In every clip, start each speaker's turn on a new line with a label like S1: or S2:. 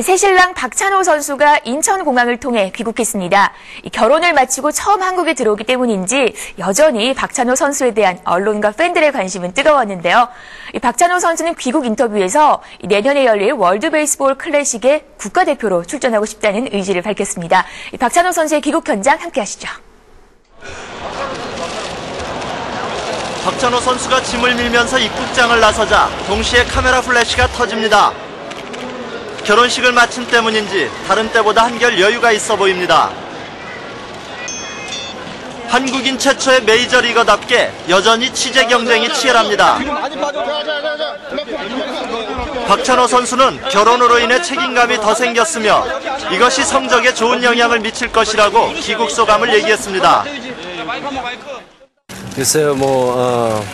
S1: 새신랑 박찬호 선수가 인천공항을 통해 귀국했습니다. 결혼을 마치고 처음 한국에 들어오기 때문인지 여전히 박찬호 선수에 대한 언론과 팬들의 관심은 뜨거웠는데요. 박찬호 선수는 귀국 인터뷰에서 내년에 열릴 월드 베이스볼 클래식에 국가대표로 출전하고 싶다는 의지를 밝혔습니다. 박찬호 선수의 귀국 현장 함께 하시죠.
S2: 박찬호 선수가 짐을 밀면서 입국장을 나서자 동시에 카메라 플래시가 터집니다. 결혼식을 마친 때문인지 다른 때보다 한결 여유가 있어 보입니다. 한국인 최초의 메이저리거답게 여전히 취재 경쟁이 치열합니다. 박찬호 선수는 결혼으로 인해 책임감이 더 생겼으며 이것이 성적에 좋은 영향을 미칠 것이라고 귀국 소감을 얘기했습니다.
S3: 글쎄요, 뭐 어,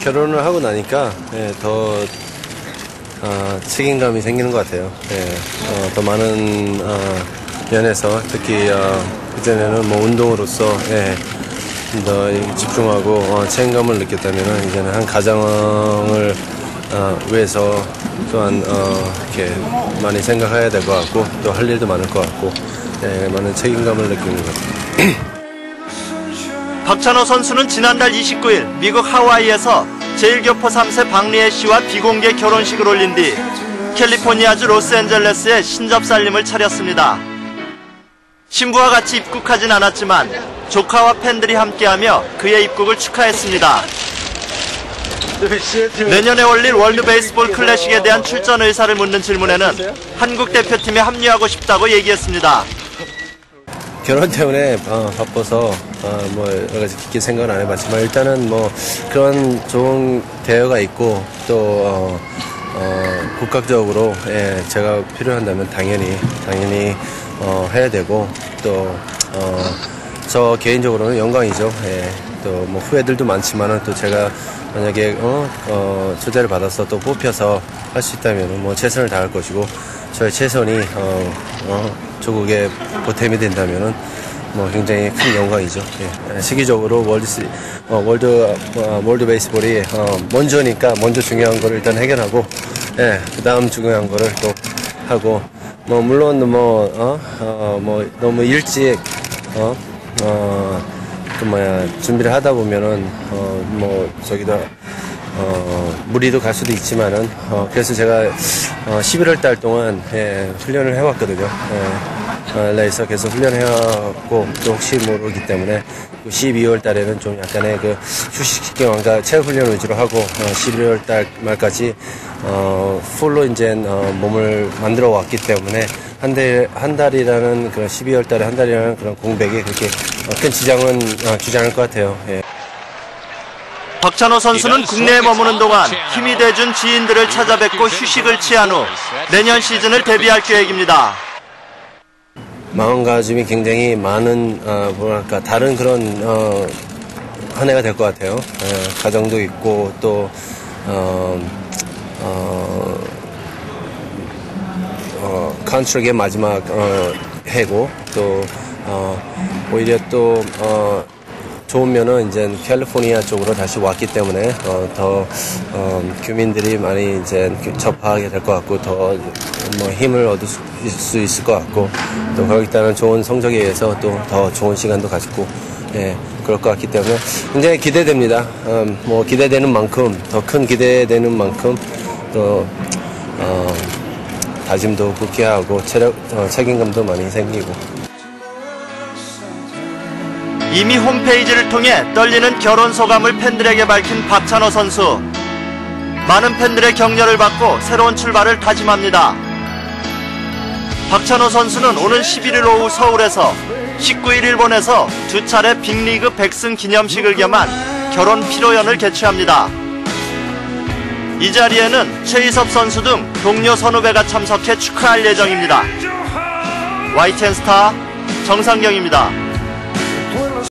S3: 결혼을 하고 나니까 예, 더 어, 책임감이 생기는 것 같아요. 예, 어, 더 많은 어, 면에서 특히 어, 그전에는 뭐 운동으로서 예, 더 집중하고 어, 책임감을 느꼈다면 이제는 한 가정을 어, 위해서 또한 어, 이렇게 많이 생각해야 될 것 같고 또 할 일도 많을 것 같고 예, 많은 책임감을 느끼는 것 같아요.
S2: 박찬호 선수는 지난달 29일 미국 하와이에서 제1교포 3세 박리혜 씨와 비공개 결혼식을 올린 뒤 캘리포니아주 로스앤젤레스에 신접살림을 차렸습니다. 신부와 같이 입국하진 않았지만 조카와 팬들이 함께하며 그의 입국을 축하했습니다. 내년에 열릴 월드 베이스볼 클래식에 대한 출전 의사를 묻는 질문에는 한국 대표팀에 합류하고 싶다고 얘기했습니다.
S3: 결혼 때문에 어, 바빠서 어, 뭐 여러 가지 깊게 생각은 안 해봤지만 일단은 뭐 그런 좋은 대여가 있고 또 어, 어, 국가적으로 예, 제가 필요한다면 당연히 당연히 어, 해야 되고 또저 개인적으로는 영광이죠. 예, 또 뭐 후회들도 많지만은 또 제가 만약에 어, 어, 초대를 받아서 또 뽑혀서 할 수 있다면 뭐 최선을 다할 것이고 저의 최선이 어, 어, 조국의 보탬이 된다면은 뭐 굉장히 큰 영광이죠. 예. 시기적으로 월드 어, 월드 어, 월드 베이스볼이 어, 먼저니까 먼저 중요한 거를 일단 해결하고 예, 그다음 중요한 거를 또 하고 뭐 물론 뭐 어, 어, 뭐 너무 일찍 어, 어, 그 뭐야 준비를 하다 보면은 어, 뭐 저기다 어, 무리도 갈 수도 있지만은 어, 그래서 제가 어, 11월 달 동안 예, 훈련을 해왔거든요. 예, 어, LA에서 계속 훈련해왔고 또 혹시 모르기 때문에 12월 달에는 좀 약간의 그 휴식 기간과 체력 훈련 위주로 하고 어, 11월 달 말까지 어, 풀로 이제 어, 몸을 만들어 왔기 때문에 한, 달, 한 달이라는 그런 12월 달에 한 달이라는 그런 공백에 그렇게 어, 큰 지장은 어, 주지 않을 것 같아요. 예.
S2: 박찬호 선수는 국내에 머무는 동안 힘이 돼준 지인들을 찾아뵙고 휴식을 취한 후 내년 시즌을 데뷔할 계획입니다.
S3: 마음가짐이 굉장히 많은 어, 뭐랄까 다른 그런 어, 한 해가 될 것 같아요. 예, 가정도 있고 또 어, 어, 어, 컨트랙의 마지막 어, 해고 또 어, 오히려 또 어, 좋은 면은 이제 캘리포니아 쪽으로 다시 왔기 때문에 어, 더 어, 교민들이 많이 이제 접하게 될 것 같고 더 뭐 힘을 얻을 수, 수 있을 것 같고 또 따른 좋은 성적에 의해서 또 더 좋은 시간도 가지고 예, 그럴 것 같기 때문에 굉장히 기대됩니다. 음, 뭐 기대되는 만큼 더 큰 기대되는 만큼 또 어, 다짐도 굳게 하고 체력 어, 책임감도 많이 생기고.
S2: 이미 홈페이지를 통해 떨리는 결혼 소감을 팬들에게 밝힌 박찬호 선수. 많은 팬들의 격려를 받고 새로운 출발을 다짐합니다. 박찬호 선수는 오는 11일 오후 서울에서 19일 일본에서 두 차례 빅리그 100승 기념식을 겸한 결혼 피로연을 개최합니다. 이 자리에는 최희섭 선수 등 동료 선후배가 참석해 축하할 예정입니다. YTN 스타 정상경입니다.